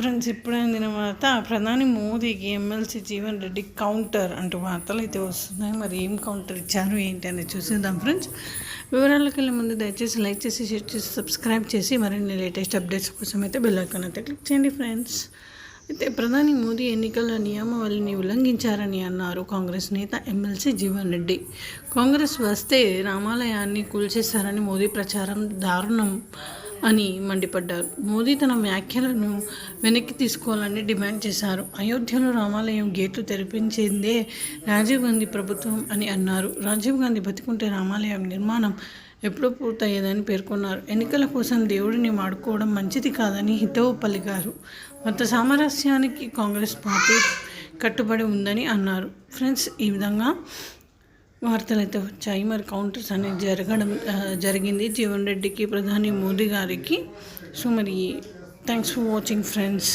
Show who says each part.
Speaker 1: Friends ఇప్పుడైన వార్త? ప్రధాని మోదీకి ఎమ్మెల్సీ జీవన్ రెడ్డి కౌంటర్ అంటూ వార్తలు అయితే వస్తున్నాయి. మరి ఏం కౌంటర్ ఇచ్చారు ఏంటి అనేది చూసేద్దాం ఫ్రెండ్స్. వివరాలకు వెళ్ళే ముందు దయచేసి లైక్ చేసి షేర్ చేసి సబ్స్క్రైబ్ చేసి మరిన్ని లేటెస్ట్ అప్డేట్స్ కోసం అయితే బెల్ ఐకాన్ అయితే క్లిక్ చేయండి ఫ్రెండ్స్. అయితే ప్రధాని మోదీ ఎన్నికల నియమావళిని ఉల్లంఘించారని అన్నారు కాంగ్రెస్ నేత ఎమ్మెల్సీ జీవన్ రెడ్డి. కాంగ్రెస్ వస్తే రామాలయాన్ని కూల్చేశారని మోదీ ప్రచారం దారుణం. అని మండిపడ్డారు. మోదీ తన వ్యాఖ్యలను వెనక్కి తీసుకోవాలని డిమాండ్ చేశారు. అయోధ్యలో రామాలయం గేట్లు తెరిపించిందే రాజీవ్ గాంధీ ప్రభుత్వం అని అన్నారు. రాజీవ్ గాంధీ బతికుంటే రామాలయం నిర్మాణం ఎప్పుడో పూర్తయ్యేదని పేర్కొన్నారు. ఎన్నికల కోసం దేవుడిని వాడుకోవడం మంచిది కాదని హితవు పలికారు. మత సామరస్యానికి కాంగ్రెస్ పార్టీ కట్టుబడి ఉందని అన్నారు. ఫ్రెండ్స్ ఈ విధంగా వార్తలు అయితే వచ్చాయి. మరి కౌంటర్స్ అనేది జరగడం జరిగింది. జీవన్ రెడ్డికి ప్రధాని మోదీ గారికి. సో మరి థ్యాంక్స్ ఫర్ వాచింగ్ ఫ్రెండ్స్